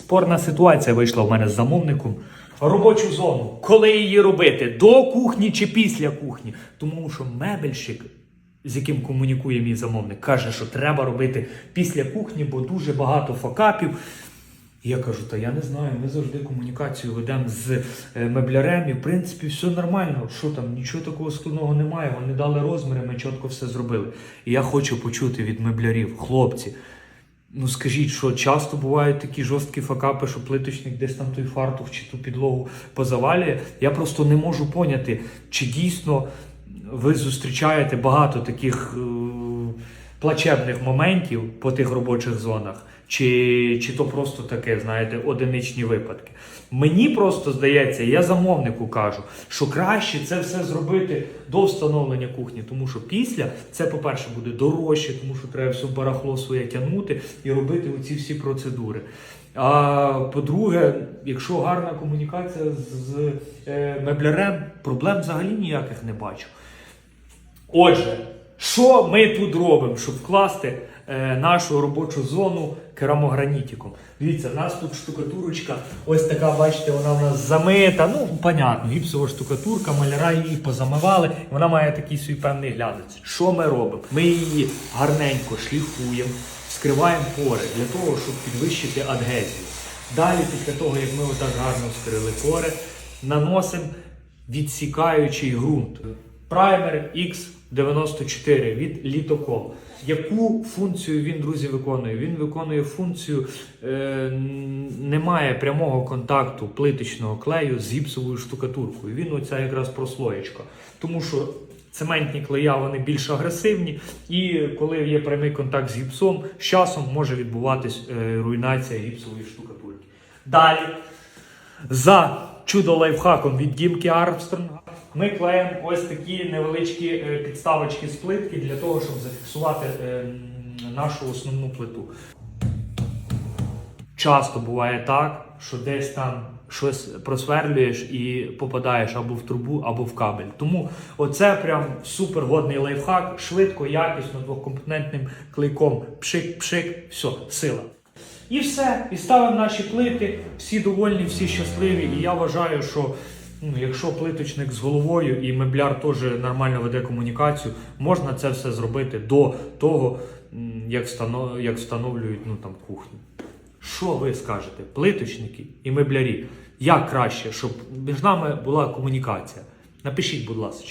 Спорна ситуація вийшла в мене з замовником. Робочу зону. Коли її робити? До кухні чи після кухні? Тому що мебельщик, з яким комунікує мій замовник, каже, що треба робити після кухні, бо дуже багато факапів. І я кажу, та я не знаю, ми завжди комунікацію ведемо з е, меблярем, і в принципі все нормально. Що там, нічого такого складного немає. Вони дали розміри, ми чітко все зробили. І я хочу почути від меблярів, хлопці. Ну скажіть, що часто бувають такі жорсткі факапи, що плиточник десь там той фартух чи ту підлогу позавалює. Я просто не можу поняти, чи дійсно ви зустрічаєте багато таких плачебних моментів по тих робочих зонах, чи, чи то просто таке, знаєте, одиничні випадки. Мені просто здається, я замовнику кажу, що краще це все зробити до встановлення кухні, тому що після це, по-перше, буде дорожче, тому що треба все барахло своє тягнути і робити оці всі процедури. А по-друге, якщо гарна комунікація з, з е, меблярем, проблем взагалі ніяких не бачу. Отже, що ми тут робимо, щоб вкласти е, нашу робочу зону керамогранітиком? Дивіться, в нас тут штукатурочка, ось така, бачите, вона в нас замита. Ну, понятно, гіпсова штукатурка, маляра її позамивали, вона має такий свій певний глянець. Що ми робимо? Ми її гарненько шліфуємо, вскриваємо пори для того, щоб підвищити адгезію. Далі, після того, як ми отак гарно вскрили пори, наносимо відсікаючий ґрунт. Праймер X94 від Літокол. Яку функцію він, друзі, виконує? Він виконує функцію, е, немає прямого контакту плиточного клею з гіпсовою штукатуркою. Він оця якраз прослоєчка. Тому що цементні клея вони більш агресивні, і коли є прямий контакт з гіпсом, з часом може відбуватись е, руйнація гіпсової штукатурки. Далі за чудо лайфхаком від Дімки Армстронга ми клеїмо ось такі невеличкі е, підставочки з плитки для того, щоб зафіксувати е, нашу основну плиту. Часто буває так, що десь там щось просверлюєш і попадаєш або в трубу, або в кабель. Тому оце прям супер годний лайфхак, швидко, якісно, двокомпонентним клейком. Пшик-пшик, все, сила. І все, і ставимо наші плити, всі довольні, всі щасливі. І я вважаю, що якщо плиточник з головою і мебляр теж нормально веде комунікацію, можна це все зробити до того, як, як встановлюють ну, там, кухню. Що ви скажете, плиточники і меблярі? Як краще, щоб між нами була комунікація? Напишіть, будь ласка.